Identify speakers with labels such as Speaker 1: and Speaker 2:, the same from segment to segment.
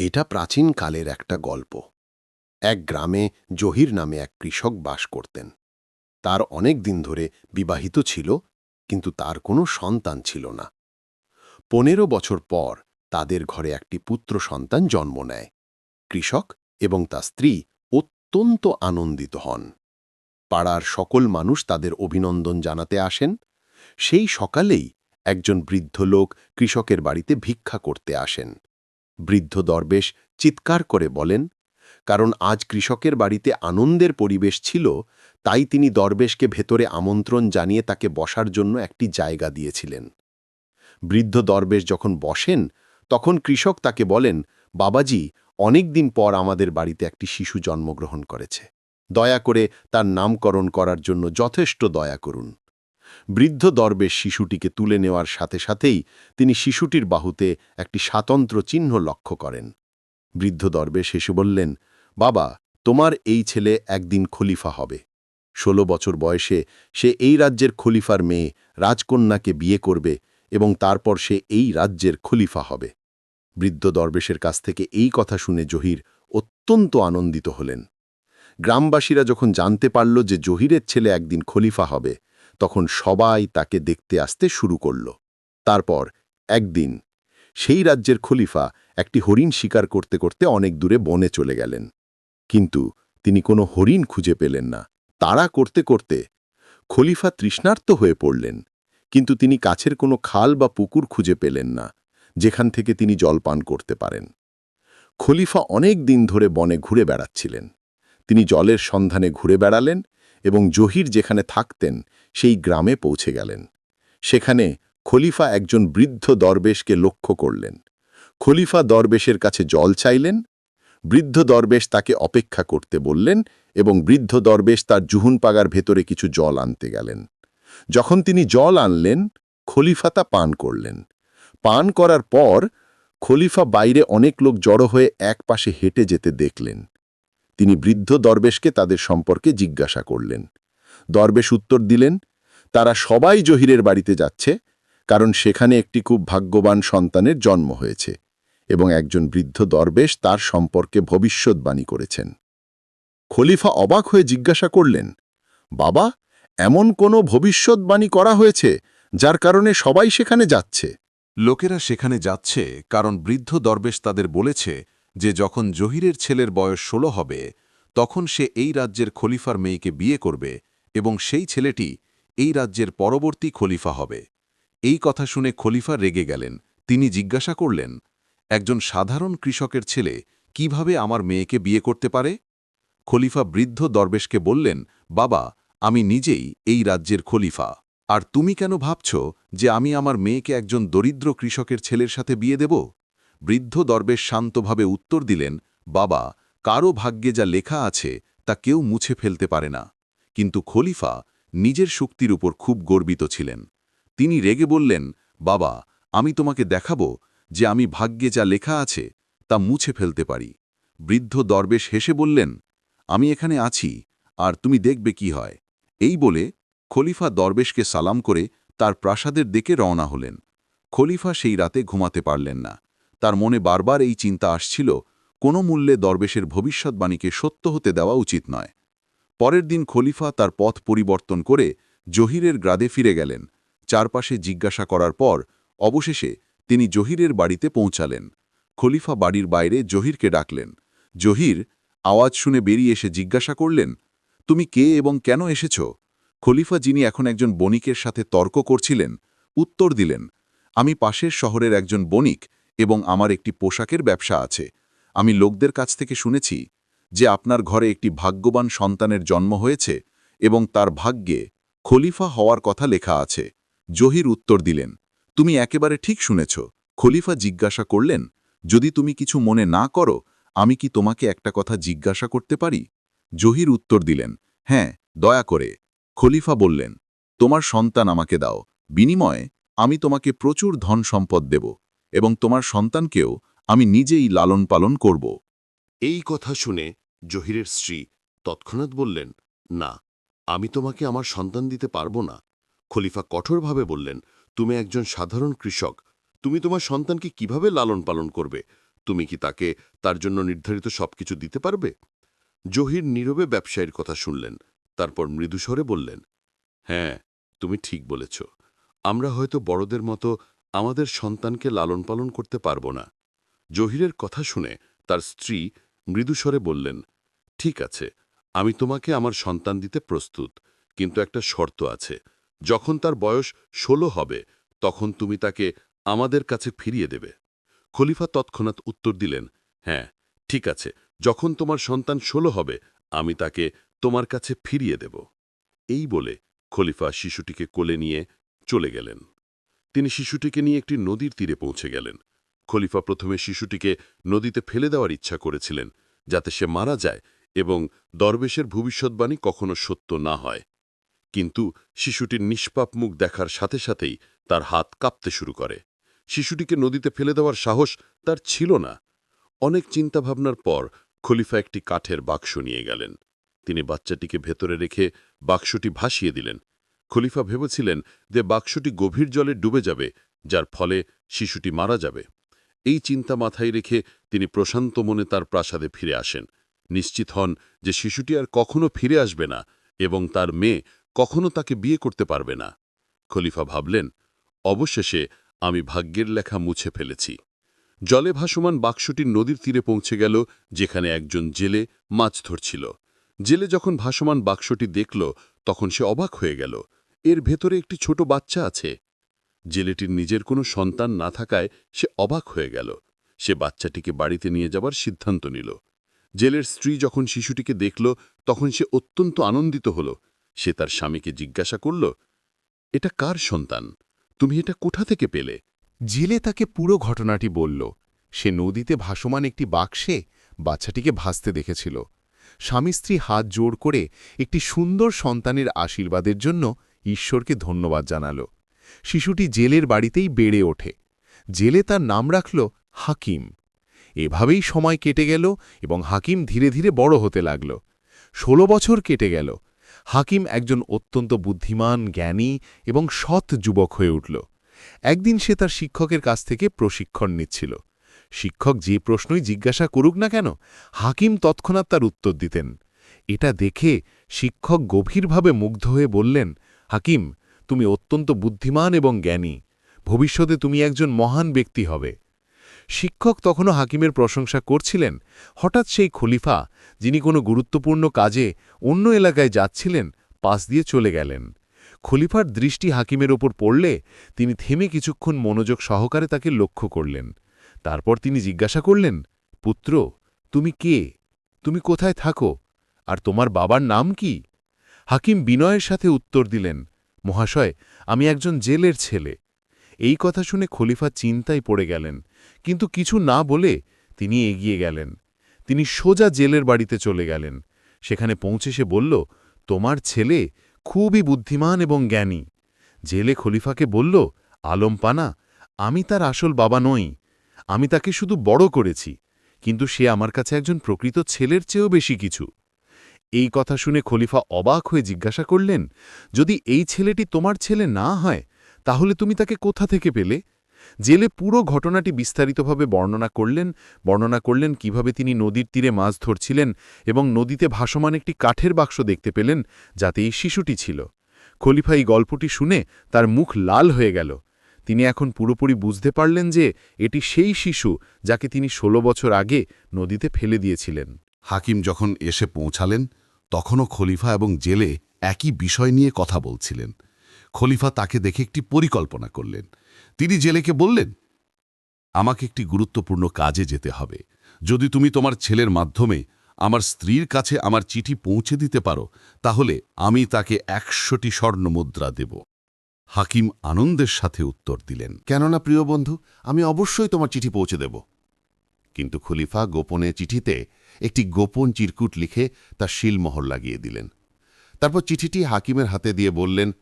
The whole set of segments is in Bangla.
Speaker 1: এটা প্রাচীনকালের একটা গল্প। এক গ্রামে জহির নামে এক কৃষক বাস করতেন। তার অনেক দিন ধরে বিবাহিত ছিল, কিন্তু তার কোনো সন্তান ছিল না। পনেরো বছর পর তাদের ঘরে একটি পুত্র সন্তান জন্ম নেয়। কৃষক এবং তার স্ত্রী অত্যন্ত আনন্দিত হন। পাড়ার সকল মানুষ তাদের অভিনন্দন জানাতে আসেন। সেই সকালেই একজন বৃদ্ধ লোক কৃষকের বাড়িতে ভিক্ষা করতে আসেন। বৃদ্ধ দরবেশ চিৎকার করে বলেন, কারণ আজ কৃষকের বাড়িতে আনন্দের পরিবেশ ছিল, তাই তিনি দরবেশকে ভেতরে আমন্ত্রণ জানিয়ে তাকে বসার জন্য একটি জায়গা দিয়েছিলেন। বৃদ্ধ দরবেশ যখন বসেন, তখন কৃষক তাকে বলেন, বাবাজি, অনেক দিন পর আমাদের বাড়িতে একটি শিশু জন্মগ্রহণ করেছে। দয়া করে তার নামকরণ করার জন্য যথেষ্ট দয়া করুন। বৃদ্ধ দরবেশ শিশুটিকে তুলে নেওয়ার সাথে সাথেই তিনি শিশুটির বাহুতে একটি স্বাতন্ত্র চিহ্ন লক্ষ্য করেন। বৃদ্ধ দরবেশ এসে বললেন, বাবা, তোমার এই ছেলে একদিন খলিফা হবে। ষোলো বছর বয়সে সে এই রাজ্যের খলিফার মেয়ে রাজকন্যাকে বিয়ে করবে এবং তারপর সে এই রাজ্যের খলিফা হবে। বৃদ্ধ দরবেশের কাছ থেকে এই কথা শুনে জহির অত্যন্ত আনন্দিত হলেন। গ্রামবাসীরা যখন জানতে পারল যে জহিরের ছেলে একদিন খলিফা হবে তখন সবাই তাকে দেখতে আসতে শুরু করল। তারপর একদিন সেই রাজ্যের খলিফা একটি হরিণ শিকার করতে করতে অনেক দূরে বনে চলে গেলেন। কিন্তু তিনি কোনো হরিণ খুঁজে পেলেন না। তাড়া করতে করতে খলিফা তৃষ্ণার্ত হয়ে পড়লেন, কিন্তু তিনি কাছের কোনো খাল বা পুকুর খুঁজে পেলেন না, যেখান থেকে তিনি জল পান করতে পারেন। খলিফা অনেক দিন ধরে বনে ঘুরে বেড়াচ্ছিলেন। তিনি জলের সন্ধানে ঘুরে বেড়ালেন এবং জহির যেখানে থাকতেন, সেই গ্রামে পৌঁছে গেলেন। সেখানে খলিফা একজন বৃদ্ধ দরবেশকে লক্ষ্য করলেন। খলিফা দরবেশের কাছে জল চাইলেন, বৃদ্ধ দরবেশ তাকে অপেক্ষা করতে বললেন এবং বৃদ্ধ দরবেশ তার জুহুন পাগার ভেতরে কিছু জল আনতে গেলেন। যখন তিনি জল আনলেন, খলিফা তা পান করলেন। পান করার পর খলিফা বাইরে অনেক লোক জড়ো হয়ে এক পাশে হেঁটে যেতে দেখলেন। তিনি বৃদ্ধ দরবেশকে তাদের সম্পর্কে জিজ্ঞাসা করলেন। দরবেশ উত্তর দিলেন, তারা সবাই জহিরের বাড়িতে যাচ্ছে, কারণ সেখানে একটি খুব ভাগ্যবান সন্তানের জন্ম হয়েছে এবং একজন বৃদ্ধ দরবেশ তার সম্পর্কে ভবিষ্যৎবাণী করেছেন। খলিফা অবাক হয়ে জিজ্ঞাসা করলেন, বাবা, এমন কোনো ভবিষ্যৎবাণী করা হয়েছে যার কারণে সবাই সেখানে যাচ্ছে?
Speaker 2: লোকেরা সেখানে যাচ্ছে কারণ বৃদ্ধ দরবেশ তাদের বলেছে যে যখন জহিরের ছেলের বয়স ষোলো হবে, তখন সে এই রাজ্যের খলিফার মেয়েকে বিয়ে করবে এবং সেই ছেলেটি এই রাজ্যের পরবর্তী খলিফা হবে। এই কথা শুনে খলিফা রেগে গেলেন। তিনি জিজ্ঞাসা করলেন, একজন সাধারণ কৃষকের ছেলে কীভাবে আমার মেয়েকে বিয়ে করতে পারে? খলিফা বৃদ্ধ দরবেশকে বললেন, বাবা, আমি নিজেই এই রাজ্যের খলিফা। আর তুমি কেন ভাবছ যে আমি আমার মেয়েকে একজন দরিদ্র কৃষকের ছেলের সাথে বিয়ে দেব? বৃদ্ধ দরবেশ শান্তভাবে উত্তর দিলেন, বাবা, কারও ভাগ্যে যা লেখা আছে, তা কেউ মুছে ফেলতে পারে না। কিন্তু খলিফা নিজের শক্তির উপর খুব গর্বিত ছিলেন। তিনি রেগে বললেন, বাবা, আমি তোমাকে দেখাব যে আমি ভাগ্যে যা লেখা আছে, তা মুছে ফেলতে পারি। বৃদ্ধ দরবেশ হেসে বললেন, আমি এখানে আছি, আর তুমি দেখবে কি হয়। এই বলে খলিফা দরবেশকে সালাম করে তার প্রাসাদের দিকে রওনা হলেন। খলিফা সেই রাতে ঘুমাতে পারলেন না। তার মনে বারবার এই চিন্তা আসছিল, কোনো মূল্যে দরবেশের ভবিষ্যৎবাণীকে সত্য হতে দেওয়া উচিত নয়। পরের দিন খলিফা তার পথ পরিবর্তন করে জহিরের গ্রাদে ফিরে গেলেন। চারপাশে জিজ্ঞাসা করার পর, অবশেষে তিনি জহিরের বাড়িতে পৌঁছালেন। খলিফা বাড়ির বাইরে জহিরকে ডাকলেন। জহির, আওয়াজ শুনে বেরিয়ে এসে জিজ্ঞাসা করলেন, তুমি কে এবং কেন এসেছ? খলিফা যিনি এখন একজন বণিকের সাথে তর্ক করছিলেন, উত্তর দিলেন, আমি পাশের শহরের একজন বণিক এবং আমার একটি পোশাকের ব্যবসা আছে। আমি লোকদের কাছ থেকে শুনেছি যে আপনার ঘরে একটি ভাগ্যবান সন্তানের জন্ম হয়েছে এবং তার ভাগ্যে খলিফা হওয়ার কথা লেখা আছে। জহির উত্তর দিলেন, তুমি একেবারে ঠিক শুনেছ। খলিফা জিজ্ঞাসা করলেন, যদি তুমি কিছু মনে না করো, আমি কি তোমাকে একটা কথা জিজ্ঞাসা করতে পারি? জহির উত্তর দিলেন হ্যাঁ দয়া করে। খলিফা বললেন, তোমার সন্তান আমাকে দাও। বিনিময়ে আমি তোমাকে প্রচুর ধন সম্পদ দেব। এবং তোমার সন্তানকেও আমি নিজেই লালন পালন করব।
Speaker 3: এই কথা শুনে জহিরের স্ত্রী তৎক্ষণাৎ বললেন, না, আমি তোমাকে আমার সন্তান দিতে পারব না। খলিফা কঠোরভাবে বললেন, তুমি একজন সাধারণ কৃষক। তুমি তোমার সন্তানকে কীভাবে লালন পালন করবে? তুমি কি তাকে তার জন্য নির্ধারিত সবকিছু দিতে পারবে? জহির নীরবে ব্যবসায়ীর কথা শুনলেন, তারপর মৃদুস্বরে বললেন হ্যাঁ তুমি ঠিক বলেছ। আমরা হয়তো বড়দের মতো আমাদের সন্তানকে লালন পালন করতে পারব না। জহিরের কথা শুনে তার স্ত্রী মৃদুস্বরে বললেন, ঠিক আছে, আমি তোমাকে আমার সন্তান দিতে প্রস্তুত, কিন্তু একটা শর্ত আছে। যখন তার বয়স ষোলো হবে, তখন তুমি তাকে আমাদের কাছে ফিরিয়ে দেবে। খলিফা তৎক্ষণাৎ উত্তর দিলেন হ্যাঁ ঠিক আছে, যখন তোমার সন্তান ষোলো হবে, আমি তাকে তোমার কাছে ফিরিয়ে দেব। এই বলে খলিফা শিশুটিকে কোলে নিয়ে চলে গেলেন। তিনি শিশুটিকে নিয়ে একটি নদীর তীরে পৌঁছে গেলেন। খলিফা প্রথমে শিশুটিকে নদীতে ফেলে দেওয়ার ইচ্ছা করেছিলেন, যাতে সে মারা যায় এবং দরবেশের ভবিষ্যৎবাণী কখনো সত্য না হয়। কিন্তু শিশুটির নিষ্পাপ মুখ দেখার সাথে সাথেই তার হাত কাঁপতে শুরু করে। শিশুটিকে নদীতে ফেলে দেওয়ার সাহস তার ছিল না। অনেক চিন্তাভাবনার পর খলিফা একটি কাঠের বাক্স নিয়ে গেলেন। তিনি বাচ্চাটিকে ভেতরে রেখে বাক্সটি ভাসিয়ে দিলেন। খলিফা ভেবেছিলেন যে বাক্সটি গভীর জলে ডুবে যাবে, যার ফলে শিশুটি মারা যাবে। এই চিন্তা মাথায় রেখে তিনি প্রশান্ত মনে তার প্রাসাদে ফিরে আসেন। নিশ্চিত হন যে শিশুটি আর কখনো ফিরে আসবে না এবং তার মেয়ে কখনো তাকে বিয়ে করতে পারবে না। খলিফা ভাবলেন, অবশেষে আমি ভাগ্যের লেখা মুছে ফেলেছি। জলে ভাসমান বাক্সটি নদীর তীরে পৌঁছে গেল, যেখানে একজন জেলে মাছ ধরছিল। জেলে যখন ভাসমান বাক্সটি দেখল, তখন সে অবাক হয়ে গেল। এর ভেতরে একটি ছোট বাচ্চা আছে। জেলেটির নিজের কোনো সন্তান না থাকায় সে অবাক হয়ে গেল। সে বাচ্চাটিকে বাড়িতে নিয়ে যাবার সিদ্ধান্ত নিল। জেলের স্ত্রী যখন শিশুটিকে দেখল, তখন সে অত্যন্ত আনন্দিত হল। সে তার স্বামীকে জিজ্ঞাসা করল, এটা কার সন্তান? তুমি এটা কোথা থেকে পেলে?
Speaker 4: জেলে তাকে পুরো ঘটনাটি বলল। সে নদীতে ভাসমান একটি বাক্সে বাচ্চাটিকে ভাসতে দেখেছিল। স্বামী স্ত্রী হাত জোড় করে একটি সুন্দর সন্তানের আশীর্বাদের জন্য ঈশ্বরকে ধন্যবাদ জানাল। শিশুটি জেলের বাড়িতেই বেড়ে ওঠে। জেলে তার নাম রাখল হাকিম। এভাবেই সময় কেটে গেল এবং হাকিম ধীরে ধীরে বড় হতে লাগল। ষোলো বছর কেটে গেল। হাকিম একজন অত্যন্ত বুদ্ধিমান, জ্ঞানী এবং সৎ যুবক হয়ে উঠল। একদিন সে তার শিক্ষকের কাছ থেকে প্রশিক্ষণ নিচ্ছিল। শিক্ষক যে প্রশ্নই জিজ্ঞাসা করুক না কেন, হাকিম তৎক্ষণাৎ তার উত্তর দিতেন। এটা দেখে শিক্ষক গভীরভাবে মুগ্ধ হয়ে বললেন, হাকিম, তুমি অত্যন্ত বুদ্ধিমান এবং জ্ঞানী। ভবিষ্যতে তুমি একজন মহান ব্যক্তি হবে। শিক্ষক তখনও হাকিমের প্রশংসা করছিলেন। হঠাৎ সেই খলিফা, যিনি কোনো গুরুত্বপূর্ণ কাজে অন্য এলাকায় যাচ্ছিলেন, পাশ দিয়ে চলে গেলেন। খলিফার দৃষ্টি হাকিমের ওপর পড়লে তিনি থেমে কিছুক্ষণ মনোযোগ সহকারে তাকে লক্ষ্য করলেন। তারপর তিনি জিজ্ঞাসা করলেন, পুত্র, তুমি কে? তুমি কোথায় থাকো? আর তোমার বাবার নাম কি? হাকিম বিনয়ের সাথে উত্তর দিলেন, মহাশয়, আমি একজন জেলের ছেলে। এই কথা শুনে খলিফা চিন্তায় পড়ে গেলেন, কিন্তু কিছু না বলে তিনি এগিয়ে গেলেন। তিনি সোজা জেলের বাড়িতে চলে গেলেন। সেখানে পৌঁছে সে বলল, তোমার ছেলে খুবই বুদ্ধিমান এবং জ্ঞানী। জেলে খলিফাকে বলল আলম পানা আমি তার আসল বাবা নই। আমি তাকে শুধু বড় করেছি, কিন্তু সে আমার কাছে একজন প্রকৃত ছেলের চেয়েও বেশি কিছু। এই কথা শুনে খলিফা অবাক হয়ে জিজ্ঞাসা করলেন, যদি এই ছেলেটি তোমার ছেলে না হয়, তাহলে তুমি তাকে কোথা থেকে পেলে? জেলে পুরো ঘটনাটি বিস্তারিতভাবে বর্ণনা করলেন বর্ণনা করলেন কীভাবে তিনি নদীর তীরে মাছ ধরছিলেন এবং নদীতে ভাসমান একটি কাঠের বাক্স দেখতে পেলেন, যাতে এই শিশুটি ছিল। খলিফা এই গল্পটি শুনে তার মুখ লাল হয়ে গেল। তিনি এখন পুরোপুরি বুঝতে পারলেন যে এটি সেই শিশু যাকে তিনি ষোলো বছর আগে নদীতে ফেলে দিয়েছিলেন।
Speaker 5: হাকিম যখন এসে পৌঁছালেন, তখনও খলিফা এবং জেলে একই বিষয় নিয়ে কথা বলছিলেন। খলিফা তাকে দেখে একটি পরিকল্পনা করলেন। তিনি জেলেকে বললেন, আমাকে একটি গুরুত্বপূর্ণ কাজে যেতে হবে। যদি তুমি তোমার ছেলের মাধ্যমে আমার স্ত্রীর কাছে আমার চিঠি পৌঁছে দিতে পারো, তাহলে আমি তাকে একশোটি স্বর্ণ মুদ্রা দেব। হাকিম আনন্দের সাথে উত্তর দিলেন,
Speaker 1: কেননা, প্রিয় বন্ধু, আমি অবশ্যই তোমার চিঠি পৌঁছে দেব। কিন্তু খলিফা গোপনে চিঠিতে একটি গোপন চিরকুট লিখে তার শিলমোহর লাগিয়ে দিলেন। তারপর চিঠিটি হাকিমের হাতে দিয়ে বললেন,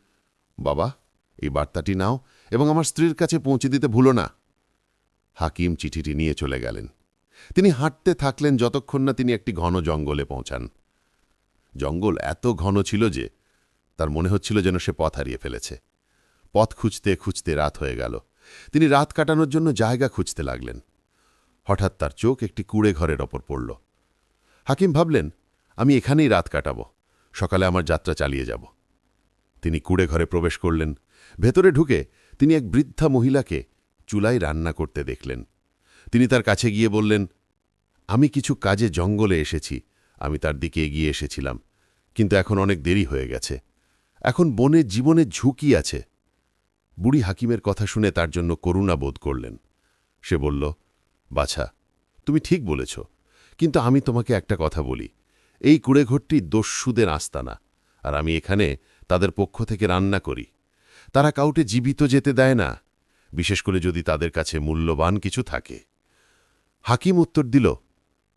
Speaker 1: বাবা, এই বার্তাটি নাও এবং আমার স্ত্রীর কাছে পৌঁছে দিতে ভুলো না। হাকিম চিঠিটি নিয়ে চলে গেলেন। তিনি হাঁটতে থাকলেন যতক্ষণ না তিনি একটি ঘন জঙ্গলে পৌঁছান। জঙ্গল এত ঘন ছিল যে তার মনে হচ্ছিল যেন সে পথ হারিয়ে ফেলেছে। পথ খুঁজতে খুঁজতে রাত হয়ে গেল। তিনি রাত কাটানোর জন্য জায়গা খুঁজতে লাগলেন। হঠাৎ তার চোখ একটি কুড়ে ঘরের ওপর পড়ল। হাকিম ভাবলেন, আমি এখানেই রাত কাটাব। সকালে আমার যাত্রা চালিয়ে যাব। তিনি কুড়ে ঘরে প্রবেশ করলেন। ভেতরে ঢুকে তিনি এক বৃদ্ধা মহিলাকে চুলায় রান্না করতে দেখলেন। তিনি তার কাছে গিয়ে বললেন, আমি কিছু কাজে জঙ্গলে এসেছি। আমি তার দিকে এগিয়ে এসেছিলাম। কিন্তু এখন অনেক দেরি হয়ে গেছে। এখন বনে জীবনের ঝুঁকি আছে। বুড়ি হাকিমের কথা শুনে তার জন্য করুণা বোধ করলেন। সে বলল, বাছা, তুমি ঠিক বলেছ, কিন্তু আমি তোমাকে একটা কথা বলি। এই কুড়েঘরটি দস্যুদের আস্তানা, আর আমি এখানে তাদের পক্ষ থেকে রান্না করি। তারা কাউটে জীবিত যেতে দেয় না, বিশেষ করে যদি তাদের কাছে মূল্যবান কিছু থাকে। হাকিম উত্তর দিল,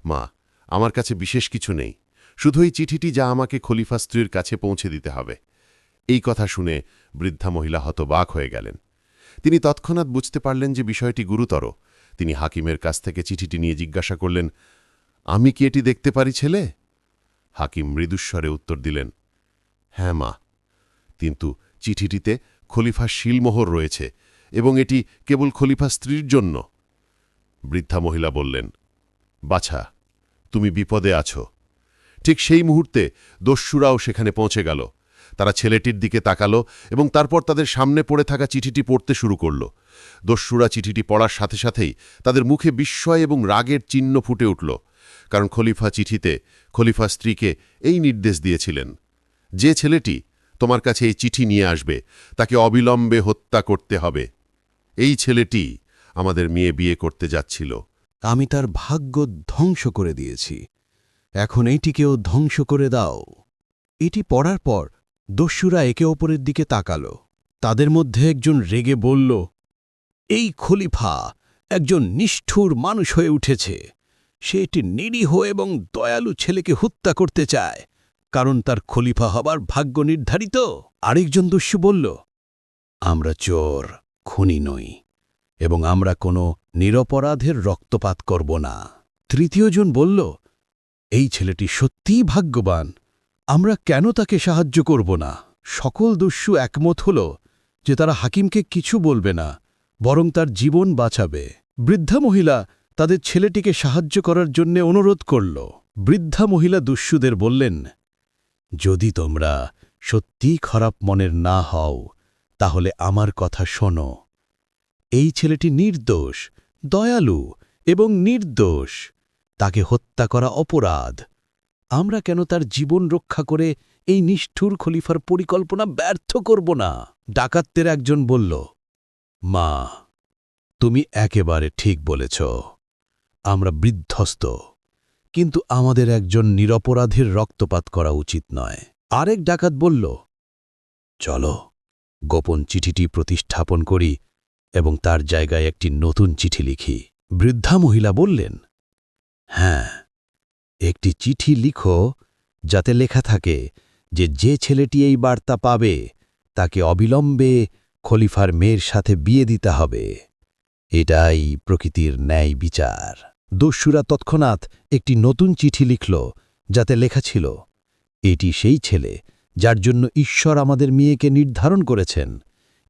Speaker 1: মা, আমার কাছে বিশেষ কিছু নেই। শুধু এই চিঠিটি যা আমাকে খলিফা স্ত্রীর কাছে পৌঁছে দিতে হবে। এই কথা শুনে বৃদ্ধা মহিলা হতবাক হয়ে গেলেন। তিনি তৎক্ষণাৎ বুঝতে পারলেন যে বিষয়টি গুরুতর। তিনি হাকিমের কাছ থেকে চিঠিটি নিয়ে জিজ্ঞাসা করলেন, আমি কি এটি দেখতে পারি ছেলে? হাকিম মৃদুস্বরে উত্তর দিলেন হ্যাঁ মা। কিন্তু চিঠিটিতে খলিফা শিলমোহর রয়েছে এবং এটি কেবল খলিফা স্ত্রীর জন্য। বৃদ্ধা মহিলা বললেন, বাছা, তুমি বিপদে আছো। ঠিক সেই মুহূর্তে দস্যুরাও সেখানে পৌঁছে গেল। তারা ছেলেটির দিকে তাকালো এবং তারপর তাদের সামনে পড়ে থাকা চিঠিটি পড়তে শুরু করল। দস্যুরা চিঠিটি পড়ার সাথে সাথেই তাদের মুখে বিস্ময় এবং রাগের চিহ্ন ফুটে উঠল, কারণ খলিফা চিঠিতে খলিফা স্ত্রীকে এই নির্দেশ দিয়েছিলেন, যে ছেলেটি তোমার কাছে এই চিঠি নিয়ে আসবে, তাকে অবিলম্বে হত্যা করতে হবে। এই ছেলেটি আমাদের মেয়ে বিয়ে করতে যাচ্ছিল।
Speaker 3: আমি তার ভাগ্য ধ্বংস করে দিয়েছি। এখন এইটিকেও ধ্বংস করে দাও। এটি পড়ার পর দস্যুরা একে অপরের দিকে তাকাল। তাদের মধ্যে একজন রেগে বলল, এই খলিফা একজন নিষ্ঠুর মানুষ হয়ে উঠেছে। সে একটি নিরীহ এবং দয়ালু ছেলেকে হত্যা করতে চায়। কারণ তার খলিফা হবার ভাগ্য নির্ধারিত। আরেকজন দস্যু বলল, আমরা চোর, খুনি নই এবং আমরা কোনো নিরপরাধের রক্তপাত করব না। তৃতীয়জন বলল, এই ছেলেটি সত্যিই ভাগ্যবান। আমরা কেন তাকে সাহায্য করব না? সকল দস্যু একমত হল যে তারা হাকিমকে কিছু বলবে না, বরং তার জীবন বাঁচাবে। বৃদ্ধা মহিলা তাদের ছেলেটিকে সাহায্য করার জন্যে অনুরোধ করল। বৃদ্ধা মহিলা দস্যুদের বললেন, যদি তোমরা সত্যিই খারাপ মনের না হও, তাহলে আমার কথা শোনো। এই ছেলেটি নির্দোষ, দয়ালু এবং নির্দোষ। তাকে হত্যা করা অপরাধ। আমরা কেন তার জীবন রক্ষা করে এই নিষ্ঠুর খলিফার পরিকল্পনা ব্যর্থ করব না? ডাকাতদের একজন বলল, মা, তুমি একেবারে ঠিক বলেছ। আমরা বৃদ্ধস্ত কিন্তু আমাদের একজন নিরপরাধীর রক্তপাত করা উচিত নয়। আরেক ডাকাত বলল, চলো, গোপন চিঠিটি প্রতিস্থাপন করি এবং তার জায়গায় একটি নতুন চিঠি লিখি। বৃদ্ধা মহিলা বললেন হ্যাঁ একটি চিঠি লিখো, যাতে লেখা থাকে যে যে ছেলেটি এই বার্তা পাবে, তাকে অবিলম্বে খলিফার মেয়ের সাথে বিয়ে দিতে হবে। এটাই প্রকৃতির ন্যায় বিচার। দস্যুরা তৎক্ষণাৎ একটি নতুন চিঠি লিখল, যাতে লেখা ছিল, এটি সেই ছেলে যার জন্য ঈশ্বর আমাদের মেয়েকে নির্ধারণ করেছেন।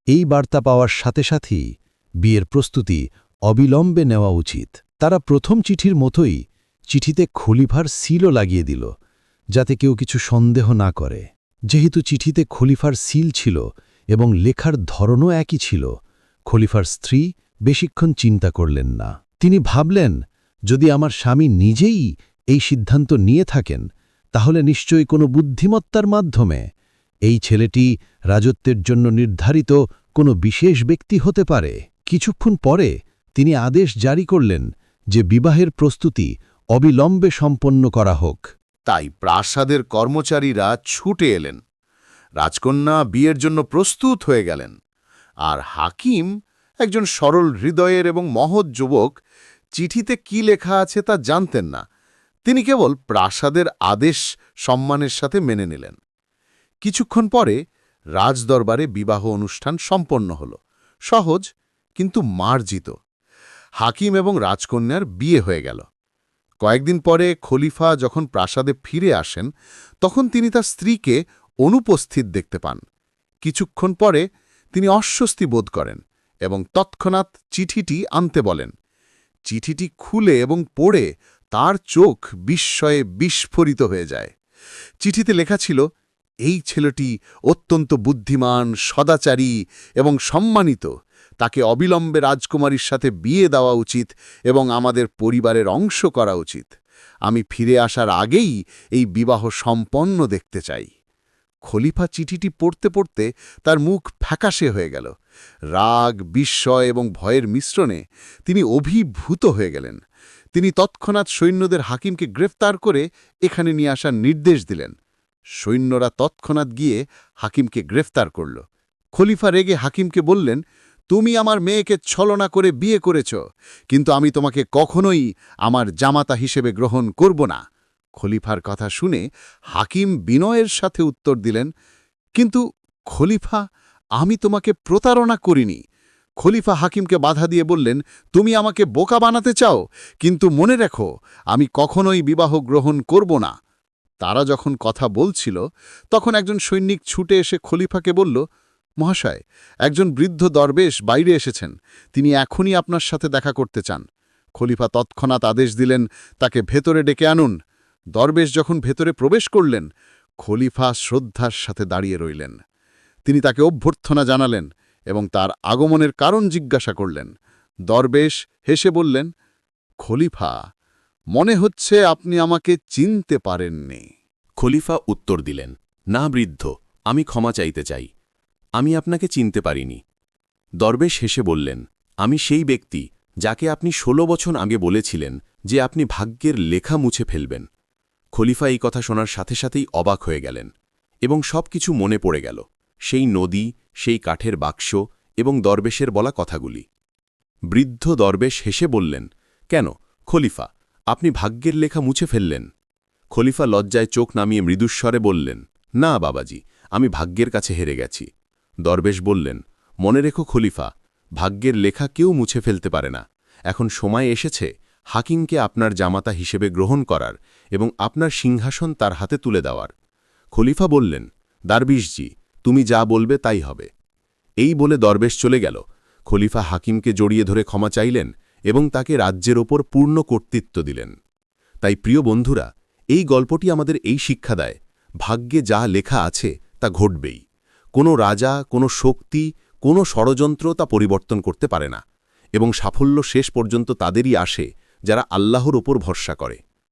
Speaker 3: এই বার্তা পাওয়ার সাথে সাথেই বিয়ের প্রস্তুতি অবিলম্বে নেওয়া উচিত। তারা প্রথম চিঠির মতোই চিঠিতে খলিফার সিলও লাগিয়ে দিল, যাতে কেউ কিছু সন্দেহ না করে। যেহেতু চিঠিতে খলিফার সিল ছিল এবং লেখার ধরনও একই ছিল, খলিফার স্ত্রী বেশিক্ষণ চিন্তা করলেন না। তিনি ভাবলেন, যদি আমার স্বামী নিজেই এই সিদ্ধান্ত নিয়ে থাকেন, তাহলে নিশ্চয়ই কোনো বুদ্ধিমত্তার মাধ্যমে এই ছেলেটি রাজত্বের জন্য নির্ধারিত কোনো বিশেষ ব্যক্তি হতে পারে। কিছুক্ষণ পরে তিনি আদেশ জারি করলেন যে বিবাহের প্রস্তুতি অবিলম্বে সম্পন্ন করা হোক।
Speaker 4: তাই প্রাসাদের কর্মচারীরা ছুটে এলেন। রাজকন্যা বিয়ের জন্য প্রস্তুত হয়ে গেলেন। আর হাকিম, একজন সরল হৃদয়ের এবং মহৎ যুবক, চিঠিতে কি লেখা আছে তা জানতেন না। তিনি কেবল প্রাসাদের আদেশ সম্মানের সাথে মেনে নিলেন। কিছুক্ষণ পরে রাজদরবারে বিবাহ অনুষ্ঠান সম্পন্ন হল। সহজ, কিন্তু মার্জিত। হাকিম এবং রাজকন্যার বিয়ে হয়ে গেল। কয়েকদিন পরে খলিফা যখন প্রাসাদে ফিরে আসেন, তখন তিনি তার স্ত্রীকে অনুপস্থিত দেখতে পান। কিছুক্ষণ পরে তিনি অস্বস্তি বোধ করেন এবং তৎক্ষণাৎ চিঠিটি আনতে বলেন। চিঠিটি খুলে এবং পড়ে তার চোখ বিস্ময়ে বিস্ফোরিত হয়ে যায়। চিঠিতে লেখা ছিল, এই ছেলেটি অত্যন্ত বুদ্ধিমান, সদাচারী এবং সম্মানিত। তাকে অবিলম্বে রাজকুমারীর সাথে বিয়ে দেওয়া উচিত এবং আমাদের পরিবারের অংশ করা উচিত। আমি ফিরে আসার আগেই এই বিবাহ সম্পন্ন দেখতে চাই। খলিফা চিঠিটি পড়তে পড়তে তার মুখ ফ্যাকাশে হয়ে গেল। রাগ, বিস্ময় এবং ভয়ের মিশ্রণে তিনি অভিভূত হয়ে গেলেন। তিনি তৎক্ষণাৎ সৈন্যদের হাকিমকে গ্রেফতার করে এখানে নিয়ে আসার নির্দেশ দিলেন। সৈন্যরা তৎক্ষণাৎ গিয়ে হাকিমকে গ্রেফতার করল। খলিফা রেগে হাকিমকে বললেন তুমি আমার মেয়েকে ছলনা করে বিয়ে করেছ, কিন্তু আমি তোমাকে কখনোই আমার জামাতা হিসেবে গ্রহণ করব না। খলিফার কথা শুনে হাকিম বিনয়ের সাথে উত্তর দিলেন, কিন্তু খলিফা, আমি তোমাকে প্রতারণা করিনি। খলিফা হাকিমকে বাধা দিয়ে বললেন, তুমি আমাকে বোকা বানাতে চাও, কিন্তু মনে রেখো, আমি কখনোই বিবাহ গ্রহণ করব না। তারা যখন কথা বলছিল, তখন একজন সৈনিক ছুটে এসে খলিফাকে বলল মহাশয়, একজন বৃদ্ধ দরবেশ বাইরে এসেছেন। তিনি এখনই আপনার সাথে দেখা করতে চান। খলিফা তৎক্ষণাৎ আদেশ দিলেন, তাকে ভেতরে ডেকে আনুন। দরবেশ যখন ভেতরে প্রবেশ করলেন, খলিফা শ্রদ্ধার সাথে দাঁড়িয়ে রইলেন। তিনি তাকে অভ্যর্থনা জানালেন এবং তার আগমনের কারণ জিজ্ঞাসা করলেন। দরবেশ হেসে বললেন, খলিফা, মনে হচ্ছে আপনি আমাকে চিনতে পারেননি।
Speaker 1: খলিফা উত্তর দিলেন, না বৃদ্ধ, আমি ক্ষমা চাইতে চাই। আমি আপনাকে চিনতে পারিনি। দরবেশ হেসে বললেন, আমি সেই ব্যক্তি যাকে আপনি ষোলো বছর আগে বলেছিলেন যে আপনি ভাগ্যের লেখা মুছে ফেলবেন খলিফা এই কথা শোনার সাথে সাথেই অবাক হয়ে গেলেন এবং সব কিছু মনে পড়ে গেল, সেই নদী, সেই কাঠের বাক্স এবং দরবেশের বলা কথাগুলি। বৃদ্ধ দরবেশ হেসে বললেন, কেন, খলিফা, আপনি ভাগ্যের লেখা মুছে ফেললেন? খলিফা লজ্জায় চোখ নামিয়ে মৃদুস্বরে বললেন, না বাবাজি, আমি ভাগ্যের কাছে হেরে গেছি। দরবেশ বললেন, মনে রেখো খলিফা, ভাগ্যের লেখা কেউ মুছে ফেলতে পারে না। এখন সময় এসেছে হাকিমকে আপনার জামাতা হিসেবে গ্রহণ করার এবং আপনার সিংহাসন তার হাতে তুলে দেওয়ার। খলিফা বললেন, দারবিশজি, তুমি যা বলবে তাই হবে। এই বলে দরবেশ চলে গেল। খলিফা হাকিমকে জড়িয়ে ধরে ক্ষমা চাইলেন এবং তাকে রাজ্যের ওপর পূর্ণ কর্তৃত্ব দিলেন। তাই প্রিয় বন্ধুরা, এই গল্পটি আমাদের এই শিক্ষা দেয়, ভাগ্যে যা লেখা আছে তা ঘটবেই। কোনো রাজা, কোনো শক্তি, কোনো ষড়যন্ত্র তা পরিবর্তন করতে পারে না এবং সাফল্য শেষ পর্যন্ত তাদেরই আসে যারা আল্লাহর ওপর ভরসা করে।